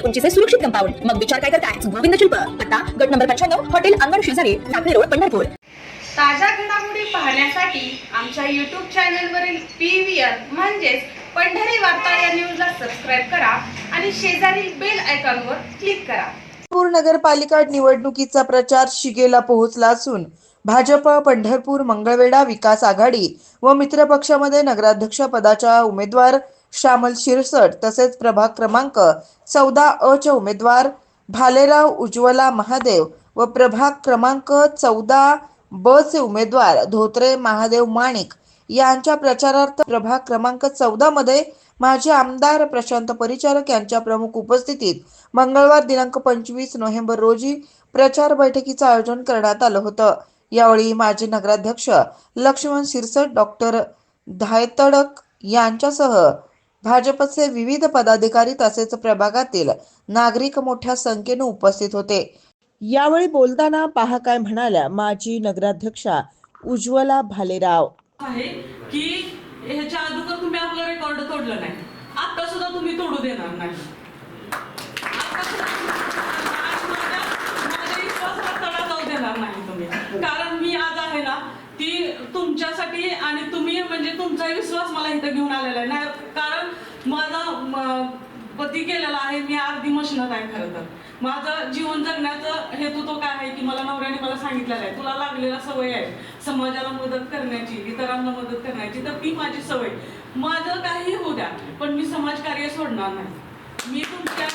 फुटी उंचीचे सुरक्षित कंपाऊंड मग विचार काय करताय? गोविंद शिल्प. पत्ता गट नंबर पंच्याण्णव हॉटेल अंगण शेजारी टाकळी रोड पंढरपूर. ताज्या घडामोडी पाहण्यासाठी आमच्या यूट्यूब चॅनलवरील पी व्ही आर म्हणजेच पंढरी वार्ता या न्यूजला सबस्क्राईब करा आणि शेजारील बेल आयकॉनवर क्लिक करा. पंढरपूर नगरपालिका निवडणुकीचा प्रचार शिगेला पोहोचला असून भाजप पंढरपूर मंगळवेढा विकास आघाडी व मित्र पक्षामध्ये नगराध्यक्ष पदाच्या उमेदवार श्यामल शिरसट तसेच प्रभाग क्रमांक चौदा अ चे उमेदवार भालेराव उज्ज्वला महादेव व प्रभाग क्रमांक चौदा ब चे उमेदवार धोत्रे महादेव माणिक यांच्या प्रचारार्थ प्रभाग क्रमांक चौदा मध्ये माजी आमदार प्रशांत परिचारक यांच्या प्रमुख उपस्थितीत मंगळवार दिनांक पंचवीस नोव्हेंबर रोजी प्रचार बैठकीचं आयोजन करण्यात आलं होतं. यावेळी माजी नगराध्यक्ष लक्ष्मण शिरसट डॉक्टर धायतडक यांच्यासह भाजपचे विविध पदाधिकारी तसेच प्रभागातील नागरिक मोठ्या संख्येने उपस्थित होते. यावेळी बोलताना पहा काय म्हणाल्या माजी नगराध्यक्षा उज्ज्वला भालेराव. आहे की ह्याच्या अगोदर तुम्ही आपलं रेकॉर्ड तोडलं नाही. आता सुद्धा तुम्ही तोडू देणार नाही. कारण मी आज आहे ना ती तुमच्यासाठी आणि तुम्ही म्हणजे तुमचा विश्वास मला इथं घेऊन आलेला आहे. माझा पती केलेला आहे मी अर्धी मशनत आहे खरं तर. माझं जीवन जगण्याचं हेतू तो काय आहे की मला नवऱ्याने मला सांगितलेलं आहे. तुला लागलेला सवय आहे समाजाला मदत करण्याची इतरांना मदत करण्याची तर ती माझी सवय. माझं काही होऊ द्या पण मी समाजकार्य सोडणार नाही. मी तुमच्या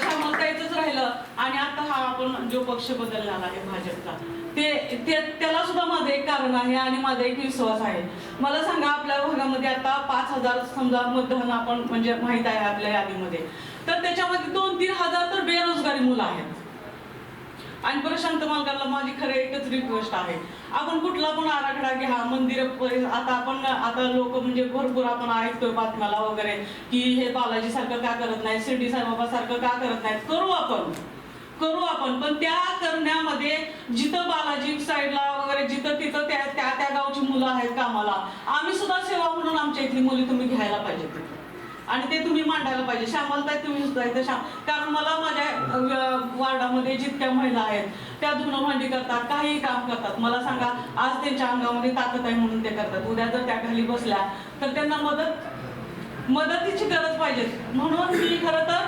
श्यामलताईचंच राहिलं आणि आता हा आपण जो पक्ष बदलणार आहे भाजपचा ते ते त्याला सुद्धा माझं एक कारण आहे आणि माझा एक विश्वास आहे. मला सांगा आपल्या भागामध्ये आता पाच हजार समजा मतदान आपण म्हणजे माहीत आहे आपल्या यादीमध्ये. तर त्याच्यामध्ये दोन तीन हजार तर बेरोजगारी मुलं आहेत. आणि प्रशांत मालकाला माझी खरं एकच रिक्वेस्ट आहे. आपण कुठला पण आराखडा घ्या मंदिर आता आपण आता लोक म्हणजे भरपूर आपण ऐकतोय बातम्याला वगैरे की हे बालाजी सारखं का करत नाही शिर्डी साईबाबा सारखं का करत नाहीत. करू आपण. करू आपण. पण त्या करण्यामध्ये जिथं बालाजी साईडला वगैरे जिथं तिथं त्या त्या त्या गावची मुलं आहेत कामाला आम्ही सुद्धा सेवा म्हणून आमच्या इथली मुली तुम्ही घ्यायला पाहिजे आणि ते तुम्ही मांडायला पाहिजे. श्यामलताई तुम्ही सुद्धा इथं श्याम कारण मला माझ्या वार्डामध्ये जितक्या महिला आहेत त्या धुणं भांडी करतात काही काम करतात. मला सांगा आज त्यांच्या अंगामध्ये ताकद आहे म्हणून ते करतात. उद्या जर त्या खाली बसल्या तर त्यांना मदत मदतीची गरज पाहिजे. म्हणून मी खरं तर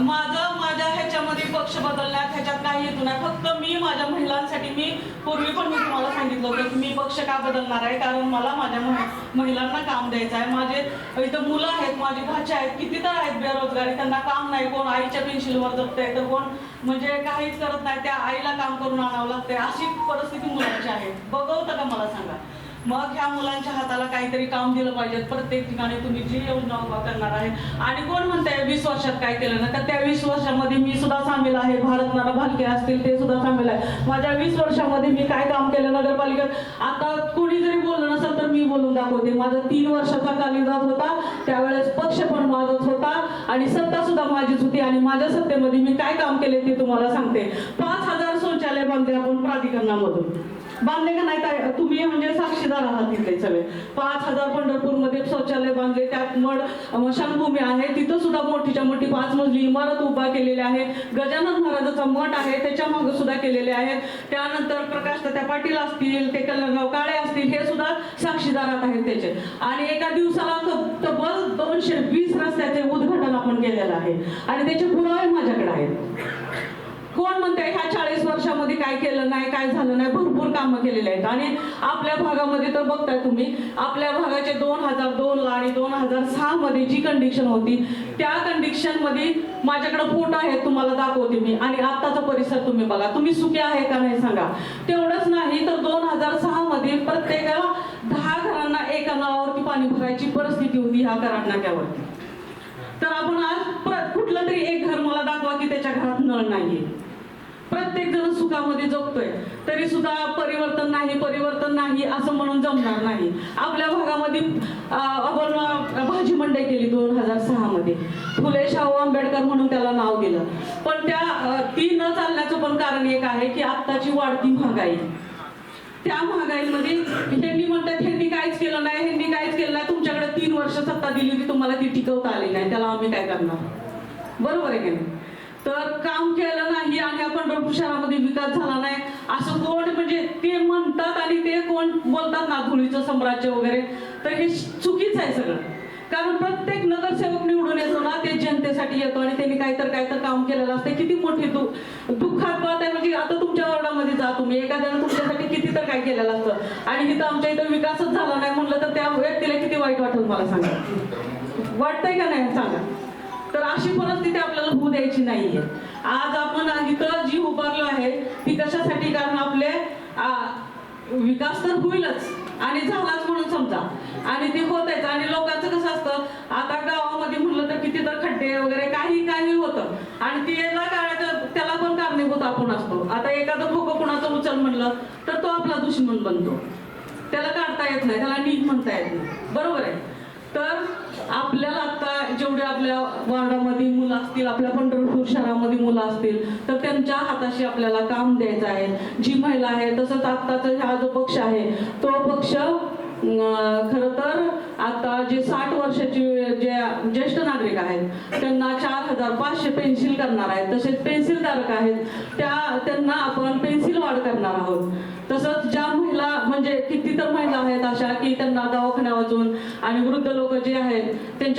माझं माझ्या ह्याच्यामध्ये पक्ष बदलण्यात ह्याच्यात काही हेतू नाही. फक्त मी माझ्या महिलांसाठी मी पूर्वी पण मी तुम्हाला सांगितलं होतं की मी पक्ष का बदलणार आहे? कारण मला माझ्या महिलांना काम द्यायचं आहे. माझे इथं मुलं आहेत माझी भाचे आहेत किती तर आहेत बेरोजगारी. त्यांना काम नाही कोण आईच्या पेन्सिलवर जगतंय तर कोण म्हणजे काहीच करत नाही. त्या आईला काम करून आणावं लागतंय. अशी परिस्थिती मुलांची आहे. बघवतं का मला सांगा? मग ह्या मुलांच्या हाताला काहीतरी काम दिलं पाहिजे. प्रत्येक ठिकाणी तुम्ही जी योजना उभा करणार आहे. आणि कोण म्हणताय वीस वर्षात काय केलं ना तर त्या वीस वर्षामध्ये मी सुद्धा सामील आहे. भारत नाना भालके असतील ते सुद्धा सामील आहे. माझ्या वीस वर्षामध्ये मी काय काम केलं नगरपालिकेत? आता कोणी जरी बोललं नसेल तर मी बोलून दाखवते. माझा तीन वर्षाचा कालिदास होता. त्यावेळेस पक्ष पण माझाच होता. आणि सत्ता सुद्धा माझीच होती. आणि माझ्या सत्तेमध्ये मी काय काम केले ते तुम्हाला सांगते. पाच हजार शौचालय बांधले आपण प्राधिकरणामधून. बांधले का नाही काय तुम्ही म्हणजे साक्षीदार आहात तिथले सगळे. पाच हजार पंढरपूरमध्ये शौचालय बांधले त्यात मड स्मशानभूमी आहे. तिथं सुद्धा मोठीच्या मोठी पाच मजली इमारत उभा केलेली आहे. गजानन महाराजाचा मठ आहे त्याच्यामागे सुद्धा केलेले आहेत त्यानंतर प्रकाश त्या पाटील असतील ते कलरगाव काळे असतील हे सुद्धा साक्षीदारात आहेत त्याचे. आणि एका दिवसाला तब्बल दोनशे वीस रस्त्याचे उद्घाटन आपण केलेलं आहे. आणि त्याचे पुरावे माझ्याकडे आहेत. कोण म्हणते ह्याच्या वर्षामध्ये काय केलं नाही काय झालं नाही भरपूर कामं केलेली आहेत. आणि आपल्या भागामध्ये तर बघताय तुम्ही आपल्या भागाचे दोन हजार दोन ला आणि दोन हजार सहा मध्ये जी कंडिशन होती त्या कंडिशनमध्ये माझ्याकडे फोटो आहेत तुम्हाला दाखवते मी. आणि आत्ताचा परिसर तुम्ही बघा. तुम्ही सुखी आहे का नाही सांगा. तेवढंच नाही तर दोन हजार सहा मध्ये प्रत्येकाला दहा घरांना एका नावावरती पाणी भरायची परिस्थिती होती ह्या कराड नाक्यावरती तर त्याच्या घरात नळ नाहीये. प्रत्येक जण सुखामध्ये जगतोय. तरी सुद्धा परिवर्तन नाही परिवर्तन नाही असं म्हणून जमणार नाही. आपल्या भागामध्ये आपण भाजी मंडई केली दोन हजार सहा मध्ये फुले शाहू आंबेडकर म्हणून त्याला नाव दिलं पण त्या ती न चालण्याचं पण कारण एक आहे की आत्ताची वाढती महागाई. त्या महागाईमध्ये ह्यांनी म्हणतात ह्यांनी काहीच केलं नाही ह्यांनी काहीच केलं नाही. तुमच्याकडे तीन वर्ष सत्ता दिली होती तुम्हाला ती टिकवता आली नाही. त्याला आम्ही काय करणार? बरोबर आहे की नाही? तर काम केलं नाही आणि आपण पंढरपूर शहरामध्ये विकास झाला नाही. असं कोण म्हणजे ते म्हणतात आणि ते कोण बोलतात ना धुळीचं साम्राज्य वगैरे. तर हे चुकीचं आहे सगळं. कारण प्रत्येक नगरसेवक निवडून येतो ना ते जनतेसाठी येतो आणि त्यांनी काहीतर काहीतर काम केलेलं असते. किती मोठी दु दुःखात बात आहे म्हणजे आता तुमच्या वॉर्डामध्ये जा तुम्ही. एखाद्यानं तुमच्यासाठी किती तर काय केलेलं असतं. आणि इथं आमच्या इथं विकासच झाला नाही म्हणलं तर त्या व्यक्तीला किती वाईट वाटेल मला सांगा? वाटतंय का नाही? सांगा. तर अशी परिस्थिती आपल्याला होऊ द्यायची नाहीये. आज आपण इथं जी उभारलो आहे ती कशासाठी? कारण आपले विकास तर होईलच आणि झालाच म्हणून समजा. आणि ते होत आहे आणि लोकांचं कसं असतं आता गावामध्ये म्हणलं तर किती तर खड्डे वगैरे काही काही होतं. आणि ते याला काढायचं त्याला पण कारणीभूत आपण असतो. आता एखादं खोकं कुणाचं उचल म्हणलं तर तो आपला दुश्मन बनतो. त्याला काढता येत नाही त्याला नीट म्हणता येत नाही. बरोबर आहे? तर आपल्याला आता जेवढे आपल्या वार्डामध्ये मुलं असतील आपल्या पंढरपूर शहरामध्ये मुलं असतील तर त्यांच्या हाताशी आपल्याला काम द्यायचं आहे. जी महिला आहे तसंच आत्ताचा हा जो पक्ष आहे तो पक्ष खरं तर आता जे साठ वर्षाची जे ज्येष्ठ नागरिक आहेत त्यांना चार हजार पाचशे पेन्सिल करणार आहेत. तसेच पेन्सिल धारक आहेत त्या त्यांना आपण पेन्सिल वाढ करणार आहोत. तसंच ज्या महिला म्हणजे किती तर महिला आहेत अशा की त्यांना दवाखान्या वाचून आणि वृद्ध लोक जे आहेत त्यांच्या